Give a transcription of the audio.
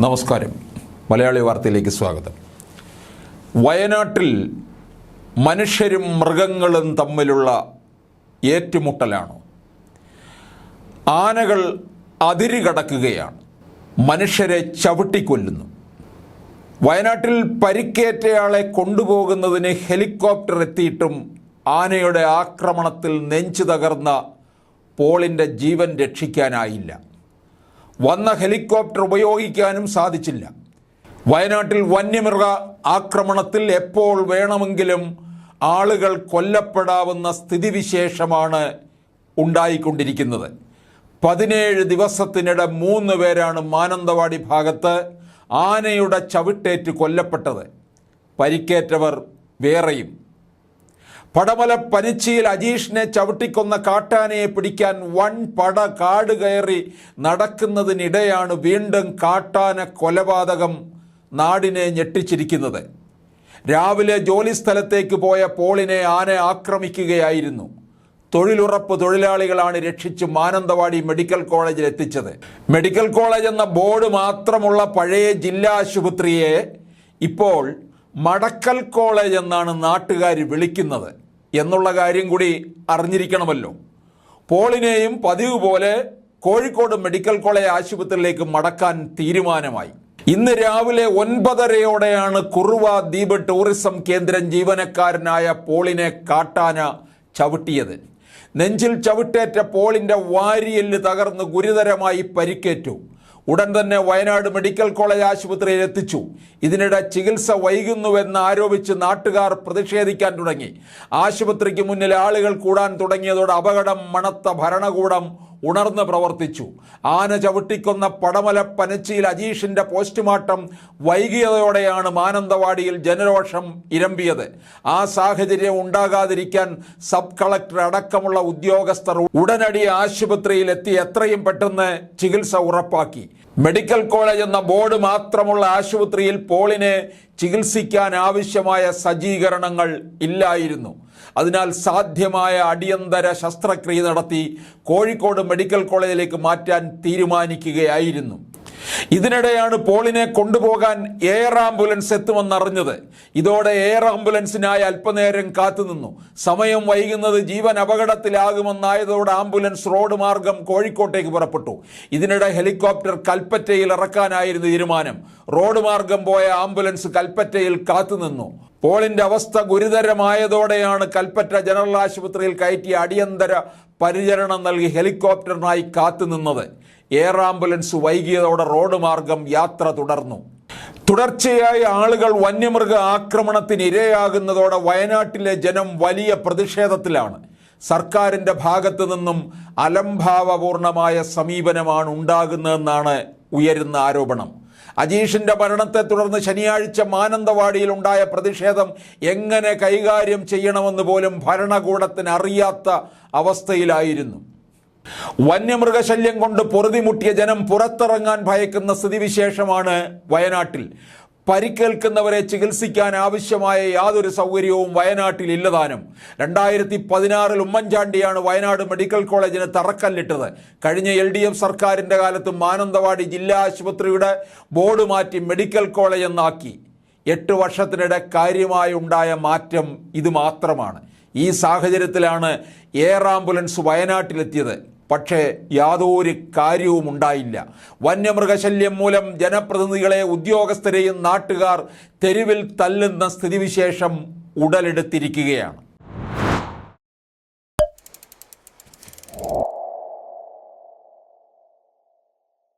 നമസ്കാരം. മലയാളി വാർത്തയിലേക്ക് സ്വാഗതം. വയനാട്ടിൽ മനുഷ്യരും മൃഗങ്ങളും തമ്മിലുള്ള ഏറ്റുമുട്ടലാണ്? ആനകൾ അതിര് കടക്കുകയാണ്. മനുഷ്യരെ ചവിട്ടിക്കൊല്ലുന്നു. വയനാട്ടിൽ പരിക്കേറ്റയാളെ കൊണ്ടുപോകുന്നതിന് ഹെലികോപ്റ്റർ എത്തിയിട്ടും ആനയുടെ ആക്രമണത്തിൽ നെഞ്ചു തകർന്ന പോളിന്റെ ജീവൻ രക്ഷിക്കാനായില്ല. വന്ന ഹെലികോപ്റ്റർ ഉപയോഗിക്കാനും സാധിച്ചില്ല. വയനാട്ടിൽ വന്യമൃഗ ആക്രമണത്തിൽ എപ്പോൾ വേണമെങ്കിലും ആളുകൾ കൊല്ലപ്പെടാവുന്ന സ്ഥിതിവിശേഷമാണ് ഉണ്ടായിക്കൊണ്ടിരിക്കുന്നത്. പതിനേഴ് ദിവസത്തിനിടെ മൂന്ന് പേരാണ് മാനന്തവാടി ഭാഗത്ത് ആനയുടെ ചവിട്ടേറ്റ് കൊല്ലപ്പെട്ടത്. പരിക്കേറ്റവർ വേറെയും. പടമല പനിച്ചിയിൽ അജീഷിനെ ചവിട്ടിക്കൊന്ന കാട്ടാനയെ പിടിക്കാൻ വൺ പട കാട് കയറി നടക്കുന്നതിനിടെയാണ് വീണ്ടും കാട്ടാന കൊലപാതകം നാടിനെ ഞെട്ടിച്ചിരിക്കുന്നത്. രാവിലെ ജോലിസ്ഥലത്തേക്ക് പോയ പോളിനെ ആന ആക്രമിക്കുകയായിരുന്നു. തൊഴിലുറപ്പ് തൊഴിലാളികളാണ് രക്ഷിച്ച് മാനന്തവാടി മെഡിക്കൽ കോളേജിൽ എത്തിച്ചത്. മെഡിക്കൽ കോളേജ് എന്ന ബോർഡ് മാത്രമുള്ള പഴയ ജില്ലാ ആശുപത്രിയെ ഇപ്പോൾ മടക്കൽ കോളേജ് എന്നാണ് നാട്ടുകാർ വിളിക്കുന്നത്. എന്നുള്ള കാര്യം കൂടി അറിഞ്ഞിരിക്കണമല്ലോ. പോളിനെയും പതിവ് പോലെ കോഴിക്കോട് മെഡിക്കൽ കോളേജ് ആശുപത്രിയിലേക്ക് മടക്കാൻ തീരുമാനമായി. ഇന്ന് രാവിലെ ഒൻപതരയോടെയാണ് കുറുവ ദ്വീപ് ടൂറിസം കേന്ദ്രം ജീവനക്കാരനായ പോളിനെ കാട്ടാന ചവിട്ടിയത്. നെഞ്ചിൽ ചവിട്ടേറ്റ പോളിന്റെ വാരിയെല്ല് തകർന്ന് ഗുരുതരമായി പരിക്കേറ്റു. ഉടൻ തന്നെ വയനാട് മെഡിക്കൽ കോളേജ് ആശുപത്രിയിൽ എത്തിച്ചു. ഇതിനിടെ ചികിത്സ വൈകുന്നുവെന്ന് ആരോപിച്ച് നാട്ടുകാർ പ്രതിഷേധിക്കാൻ തുടങ്ങി. ആശുപത്രിക്ക് മുന്നിൽ ആളുകൾ കൂടാൻ തുടങ്ങിയതോടെ അപകടം മണത്ത ഭരണകൂടം ഉണർന്ന് പ്രവർത്തിച്ചു. ആന ചവിട്ടിക്കൊന്ന പടമല പനച്ചിയിൽ അജീഷിന്റെ പോസ്റ്റ്മോർട്ടം വൈകിയതോടെയാണ് മാനന്തവാടിയിൽ ജനരോഷം ഇരമ്പിയത്. ആ സാഹചര്യം ഉണ്ടാകാതിരിക്കാൻ സബ് കളക്ടർ അടക്കമുള്ള ഉദ്യോഗസ്ഥർ ഉടനടി ആശുപത്രിയിൽ എത്തി എത്രയും പെട്ടെന്ന് ചികിത്സ ഉറപ്പാക്കി. മെഡിക്കൽ കോളേജ് എന്ന ബോർഡ് മാത്രമുള്ള ആശുപത്രിയിൽ പോളിനെ ചികിത്സിക്കാൻ ആവശ്യമായ സജ്ജീകരണങ്ങൾ ഇല്ലായിരുന്നു. അതിനാൽ സാധ്യമായ അടിയന്തര ശസ്ത്രക്രിയ നടത്തി കോഴിക്കോട് മെഡിക്കൽ കോളേജിലേക്ക് മാറ്റാൻ തീരുമാനിക്കുകയായിരുന്നു. ഇതിനിടെയാണ് പോളിനെ കൊണ്ടുപോകാൻ എയർ ആംബുലൻസ് എത്തുമെന്നറിഞ്ഞത്. ഇതോടെ എയർ ആംബുലൻസിനായി അല്പനേരം കാത്തുനിന്നു. സമയം വൈകുന്നത് ജീവൻ അപകടത്തിലാകുമെന്നായതോടെ ആംബുലൻസ് റോഡ് മാർഗം കോഴിക്കോട്ടേക്ക് പുറപ്പെട്ടു. ഇതിനിടെ ഹെലികോപ്റ്റർ കൽപ്പറ്റയിൽ ഇറക്കാനായിരുന്നു തീരുമാനം. റോഡ് മാർഗം പോയ ആംബുലൻസ് കൽപ്പറ്റയിൽ കാത്തുനിന്നു. പോളിന്റെ അവസ്ഥ ഗുരുതരമായതോടെയാണ് കൽപ്പറ്റ ജനറൽ ആശുപത്രിയിൽ കയറ്റിയ അടിയന്തര പരിചരണം നൽകി ഹെലികോപ്റ്ററിനായി കാത്തുനിന്നത്. എയർ ആംബുലൻസ് വൈകിയതോടെ റോഡ് മാർഗം യാത്ര തുടർന്നു. തുടർച്ചയായി ആളുകൾ വന്യമൃഗ ആക്രമണത്തിന് ഇരയാകുന്നതോടെ വയനാട്ടിലെ ജനം വലിയ പ്രതിഷേധത്തിലാണ്. സർക്കാരിന്റെ ഭാഗത്തു നിന്നും അലംഭാവപൂർണമായ സമീപനമാണ് ഉണ്ടാകുന്നതെന്നാണ് ഉയരുന്ന ആരോപണം. അജീഷിന്റെ മരണത്തെ തുടർന്ന് ശനിയാഴ്ച മാനന്തവാടിയിൽ ഉണ്ടായ പ്രതിഷേധം എങ്ങനെ കൈകാര്യം ചെയ്യണമെന്ന് പോലും ഭരണകൂടത്തിന് അറിയാത്ത അവസ്ഥയിലായിരുന്നു. വന്യമൃഗശല്യം കൊണ്ട് പൊറുതിമുട്ടിയ ജനം പുറത്തിറങ്ങാൻ ഭയക്കുന്ന സ്ഥിതിവിശേഷമാണ് വയനാട്ടിൽ. പരിക്കേൽക്കുന്നവരെ ചികിത്സിക്കാൻ ആവശ്യമായ യാതൊരു സൗകര്യവും വയനാട്ടിൽ ഇല്ലതാനും രണ്ടായിരത്തി പതിനാറിൽ ഉമ്മൻചാണ്ടിയാണ് വയനാട് മെഡിക്കൽ കോളേജിന് തറക്കല്ലിട്ടത്. കഴിഞ്ഞ എൽ ഡി എഫ് സർക്കാരിന്റെ കാലത്ത് മാനന്തവാടി ജില്ലാ ആശുപത്രിയുടെ ബോർഡ് മാറ്റി മെഡിക്കൽ കോളേജ് എന്നാക്കി. എട്ട് വർഷത്തിനിടെ കാര്യമായി ഉണ്ടായ മാറ്റം ഇത് മാത്രമാണ് ഈ സാഹചര്യത്തിലാണ് എയർ ആംബുലൻസ് വയനാട്ടിലെത്തിയത്. പക്ഷേ യാതൊരു കാര്യവും ഉണ്ടായില്ല. വന്യമൃഗശല്യം മൂലം ജനപ്രതിനിധികളെ ഉദ്യോഗസ്ഥരെയും നാട്ടുകാർ തെരുവിൽ തല്ലുന്ന സ്ഥിതിവിശേഷം ഉടലെടുത്തിരിക്കുകയാണ്.